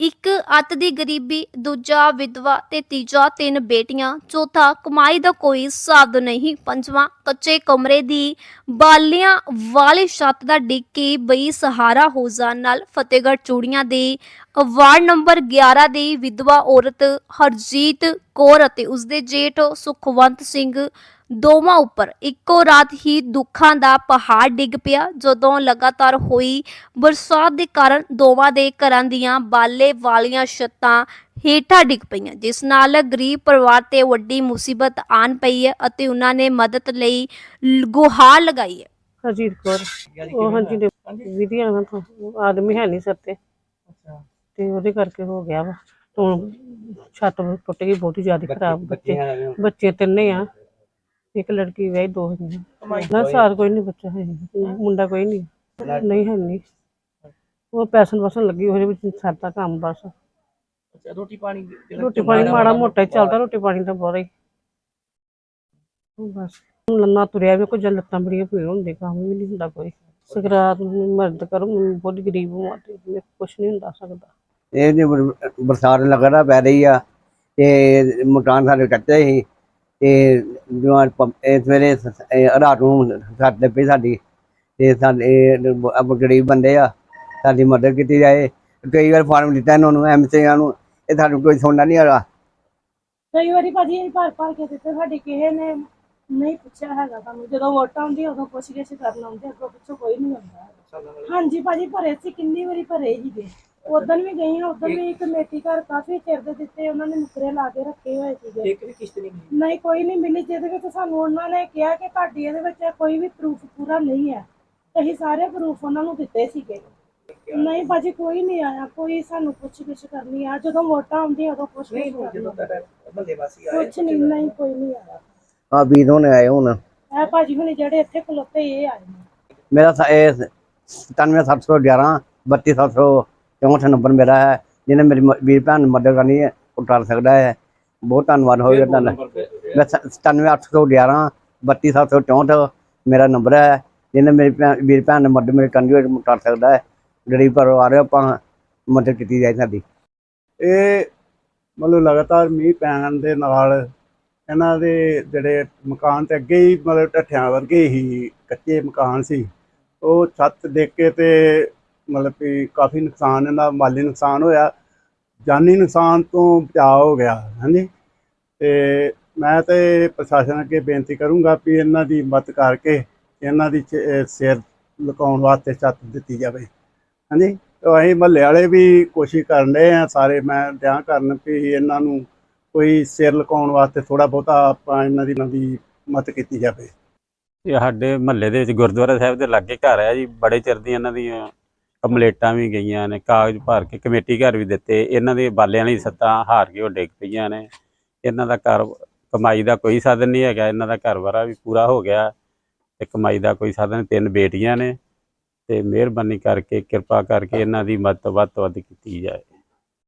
ਇੱਕ ਅੱਤ ਦੀ ਗਰੀਬੀ, ਦੂਜਾ ਵਿਧਵਾ ਤੇ ਤੀਜਾ ਤਿੰਨ ਬੇਟੀਆਂ, ਚੌਥਾ ਕਮਾਈ ਦਾ ਕੋਈ ਸਾਧ ਨਹੀਂ, ਪੰਜਵਾਂ ਕੱਚੇ ਕਮਰੇ ਦੀ ਬਾਲਿਆਂ ਵਾਲੇ ਛੱਤ ਦਾ ਡਿੱਗ ਕੇ ਬਈ ਸਹਾਰਾ ਹੋ ਜਾਣ ਨਾਲ ਫਤਿਹਗੜ੍ਹ ਚੂੜੀਆਂ ਦੇ ਵਾਰਡ ਨੰਬਰ 11 ਦੀ ਵਿਧਵਾ ਔਰਤ ਹਰਜੀਤ ਕੌਰ ਅਤੇ ਉਸਦੇ ਜੇਠ ਸੁਖਵੰਤ ਸਿੰਘ ਦੋਵਾਂ ਉੱਪਰ ਇੱਕੋ ਰਾਤ ਹੀ ਦੁੱਖਾਂ ਦਾ ਪਹਾੜ ਡਿੱਗ ਪਿਆ। ਜਦੋਂ ਲਗਾਤਾਰ ਹੋਈ ਬਰਸਾਤ ਦੇ ਕਾਰਨ ਦੋਵਾਂ ਦੇ ਘਰਾਂ ਦੀਆਂ ਬਾਲੇ ਵਾਲੀਆਂ ਛੱਤਾਂ ਹੇਠਾਂ ਡਿੱਗ ਪਈਆਂ ਜਿਸ ਨਾਲ ਗਰੀਬ ਪਰਿਵਾਰ ਤੇ ਵੱਡੀ ਮੁਸੀਬਤ ਆਣ ਪਈ ਹੈ ਅਤੇ ਉਹਨਾਂ ਨੇ ਮਦਦ ਲਈ ਲ- ਗੁਹਾਰ ਲਗਾਈ ਹੈ। ਹਰਜੀਤ ਕੌਰ। ਉਹ ਹਾਂਜੀ ਨੇ ਵਿਧੀਆਂ ਨਾਲ ਤਾਂ ਉਹ ਆਦਮੀ ਹੈ ਨਹੀਂ ਸਿਰ ਤੇ। ਅੱਛਾ। ਤੇ ਉਹਦੇ ਕਰਕੇ ਹੋ ਗਿਆ ਵਾ। ਤੋਂ ਛੱਤ ਟੁੱਟ ਗਈ ਬਹੁਤੀ ਜ਼ਿਆਦਾ ਖਰਾਬ ਬੱਚੇ। ਬੱਚੇ ਤਿੰਨੇ ਆ। ਇੱਕ ਲੜਕੀ ਵਿਆਹੀ ਦੋ ਹੈਗੀਆਂ ਨਾ ਸਾਰ ਕੋਈ ਨਹੀਂ ਬੱਚਾ ਹੈ। ਨੀ। ਮੁੰਡਾ ਕੋਈ ਨਹੀਂ ਨਹੀਂ ਹੈ ਨਹੀਂ ਉਹ ਪੈਸਨ ਵਸਣ ਲੱਗੀ ਉਹਦੇ ਵਿੱਚ ਸਰਦਾ ਕੰਮ ਬਸ। ਅੱਛਾ ਰੋਟੀ ਪਾਣੀ ਰੋਟੀ ਪਾਣੀ ਮਾੜਾ ਮੋਟਾ ਹੀ ਚੱਲਦਾ ਰੋਟੀ ਪਾਣੀ ਤਾਂ ਬਹੁਤ ਹੀ। ਬਸ। ਲੰਨਾ ਤੁਰਿਆ ਵੀ ਕੋਈ ਲੱਤਾਂ ਬੜੀਆਂ ਪੀੜ ਹੁੰਦੀ ਕੰਮ ਵੀ ਨਹੀਂ ਹੁੰਦਾ ਕੋਈ। ਸਕਰਾਤ ਨੂੰ ਮਰਦ ਕਰੋ ਮੈਨੂੰ ਬਹੁਤ ਗਰੀਬ ਹਾਂ ਤੇ ਕੁਛ ਨਹੀਂ ਹੁੰਦਾ ਸਕਦਾ। ਇਹ ਜੇ ਬਰ- ਬਰਸਾਤ ਲੱਗਦਾ ਪੈ ਰਹੀ ਆ ਤੇ ਮਕਾਨ ਸਾਡੇ ਕੱਚੇ ਸੀ। ਤੇ ਜੋ ਅੱਜ ਪ- ਇਹ ਸਵੇਰੇ ਸ- ਇਹ ਰਾਤ ਨੂੰ ਛੱਤ ਪਈ ਸਾਡੀ ਤੇ ਸਾਡੇ ਅਬ ਗਰੀਬ ਬੰਦੇ ਆ ਸਾਡੀ ਮਦਦ ਕੀਤੀ ਜਾਏ। ਕਈ ਵਾਰ ਫਾਰਮ ਦਿੱਤਾ ਇਹਨਾਂ ਨੂੰ ਐਮਸੀਆਂ ਨੂੰ ਇਹ ਸਾਨੂੰ ਕੋਈ ਸੁਣਨਾ ਨਹੀਂ ਹੈਗਾ। ਕਈ ਵਾਰੀ ਭਾਜੀ ਅਸੀਂ ਭਰ ਭਰ ਕੇ ਦਿੱਤੇ ਸਾਡੇ ਕਿਸੇ ਨੇ ਨਹੀਂ ਪੁੱਛਿਆ ਹੈਗਾ ਸਾਨੂੰ। ਜਦੋਂ ਵੋਟਾਂ ਆਉਂਦੀਆਂ ਉਦੋਂ ਪੁੱਛ ਗਿੱਛ ਕਰਨ ਆਉਂਦੇ ਅੱਗੋਂ ਪਿੱਛੋਂ ਕੋਈ ਨਹੀਂ ਆਉਂਦਾ। ਹਾਂਜੀ ਭਾਜੀ ਭਰੇ ਸੀ ਕਿੰਨੀ ਵਾਰੀ ਭਰੇ ਸੀਗੇ? ਉਦੋਂ ਵੀ ਗਈ ਹਾਂ ਉਦੋਂ ਵੀ ਕਮੇਟੀ ਘਰ ਕਾਫੀ ਚਿਰ ਦੇ ਦਿੱਤੇ ਉਹਨਾਂ ਨੇ ਮੁਕਰੇ ਲਾ ਕੇ ਰੱਖੇ ਹੋਏ ਸੀਗੇ। ਇੱਕ ਵੀ ਕਿਸ਼ਤ ਨਹੀਂ ਮਿਲੀ। ਨਹੀਂ ਕੋਈ ਨਹੀਂ ਮਿਲੀ ਜਿਹਦੇ ਵਿੱਚ ਸਾਨੂੰ ਉਹਨਾਂ ਨੇ ਕਿਹਾ ਕਿ ਤੁਹਾਡੀ ਇਹਦੇ ਵਿੱਚ ਕੋਈ ਵੀ ਪ੍ਰੂਫ ਪੂਰਾ ਨਹੀਂ ਹੈ। ਅਸੀਂ ਸਾਰੇ ਪ੍ਰੂਫ ਉਹਨਾਂ ਨੂੰ ਦਿੱਤੇ ਸੀਗੇ। ਨਹੀਂ ਭਾਜੀ ਕੋਈ ਨਹੀਂ ਆਇਆ ਕੋਈ ਸਾਨੂੰ ਪੁੱਛ ਗਿੱਛ ਕਰਨੀ ਆ। ਜਦੋਂ ਵੋਟਾਂ ਆਉਂਦੀਆਂ ਉਦੋਂ ਪੁੱਛ ਨਹੀਂ ਜਦੋਂ ਕਰਨੀ ਤੁਹਾਡਾ ਵਾਸੀ ਆਏ ਕੁਛ ਨਹੀਂ ਨਹੀਂ ਕੋਈ ਨਹੀਂ ਆਇਆ। ਆ ਵੀਰ ਹੋਣੇ ਆਏ ਹੁਣ। ਇਹ ਭਾਜੀ ਹੁਣੇ ਜਿਹੜੇ ਇੱਥੇ ਖਲੋਤੇ ਇਹ ਆਏ ਨੇ। ਮੇਰਾ ਸ- ਇਹ 97711 32764 ਨੰਬਰ ਮੇਰਾ ਹੈ ਜਿਹਨੇ ਮੇਰੀ ਮ- ਵੀਰ ਭੈਣ ਨੂੰ ਮਦਦ ਕਰਨੀ ਹੈ ਉਹ ਕਰ ਸਕਦਾ ਹੈ। ਬਹੁਤ ਧੰਨਵਾਦ ਹੋਵੇਗਾ ਤੁਹਾਡਾ ਮੈਂ 97811 32764 ਮੇਰਾ ਨੰਬਰ ਹੈ। ਜਿਹਨੇ ਮੇਰੀ ਭੈਣ ਵੀਰ ਭੈਣ ਨੇ ਮਦਦ ਮੇਰੀ ਕਰਨੀ ਹੋਵੇ ਉਹ ਕਰ ਸਕਦਾ ਹੈ। ਗਰੀਬ ਪਰਿਵਾਰ ਹੈ, ਆਪਾਂ ਮਦਦ ਕੀਤੀ ਜਾਏ ਸਾਡੀ। ਇਹ ਮਤਲਬ ਲਗਾਤਾਰ ਮੀਂਹ ਪੈਣ ਦੇ ਨਾਲ ਇਹਨਾਂ ਦੇ ਜਿਹੜੇ ਮਕਾਨ ਤੇ ਅੱਗੇ ਹੀ ਮਤਲਬ ਢੱਠਿਆਂ ਵਰਗੇ ਹੀ ਕੱਚੇ ਮਕਾਨ ਸੀ। ਉਹ ਛੱਤ ਡਿੱਗ ਕੇ ਤੇ ਮਤਲਬ ਕਿ ਕਾਫੀ ਨੁਕਸਾਨ ਇਹਨਾਂ ਮਾਲੀ ਨੁਕਸਾਨ ਹੋਇਆ। ਜਾਨੀ ਨੁਕਸਾਨ ਤੋਂ ਬਚਾਅ ਹੋ ਗਿਆ, ਹਾਂਜੀ। ਤੇ ਮੈਂ ਤੇ ਪ੍ਰਸ਼ਾਸਨ ਅੱਗੇ ਬੇਨਤੀ ਕਰੂੰਗਾ ਵੀ ਇਹਨਾਂ ਦੀ ਮਦਦ ਕਰਕੇ ਇਹਨਾਂ ਦੀ ਚ- ਸਿਰ ਲੁਕਾਉਣ ਵਾਸਤੇ ਛੱਤ ਦਿੱਤੀ ਜਾਵੇ, ਹਾਂਜੀ। ਤੇ ਅਸੀਂ ਮਹੱਲੇ ਵਾਲੇ ਵੀ ਕੋਸ਼ਿਸ਼ ਕਰਨ ਰਹੇ ਆ ਸਾਰੇ ਮੈਂ ਧਿਆਨ ਕਰਨ ਵੀ ਇਹਨਾਂ ਨੂੰ ਕੋਈ ਸਿਰ ਲੁਕਾਉਣ ਵਾਸਤੇ ਥੋੜਾ ਬਹੁਤਾ ਆਪਾਂ ਇਹਨਾਂ ਦੀ ਇਹਨਾਂ ਦੀ ਮਦਦ ਕੀਤੀ ਜਾਵੇ। ਇਹ ਸਾਡੇ ਮਹੱਲੇ ਦੇ ਵਿੱਚ ਗੁਰਦੁਆਰਾ ਸਾਹਿਬ ਦੇ ਲਾਗੇ ਘਰ ਹੈ ਜੀ, ਬੜੇ ਚਿਰ ਦੀਆਂ ਇਹਨਾਂ ਦੀਆਂ ਕੰਪਲੇਟਾਂ ਵੀ ਗਈਆਂ ਨੇ, ਕਾਗਜ਼ ਭਰ ਕੇ ਕਮੇਟੀ ਘਰ ਵੀ ਦਿੱਤੇ, ਇਹਨਾਂ ਦੇ ਬਾਲਿਆਂ ਲਈ ਸੱਤਾਂ ਹਾਰ ਕੇ ਉਹ ਡਿੱਗ ਪਈਆਂ ਨੇ। ਇਹਨਾਂ ਦਾ ਘਰ, ਕਮਾਈ ਦਾ ਕੋਈ ਸਾਧਨ ਨਹੀਂ ਹੈਗਾ, ਇਹਨਾਂ ਦਾ ਘਰ ਵਾਰਾ ਵੀ ਪੂਰਾ ਹੋ ਗਿਆ ਤੇ ਕਮਾਈ ਦਾ ਕੋਈ ਸਾਧਨ ਤਿੰਨ ਬੇਟੀਆਂ ਨੇ ਤੇ ਮਿਹਰਬਾਨੀ ਕਰਕੇ, ਕਿਰਪਾ ਕਰਕੇ ਇਹਨਾਂ ਦੀ ਮਦਦ ਵੱਧ ਤੋਂ ਵੱਧ ਕੀਤੀ ਜਾਏ।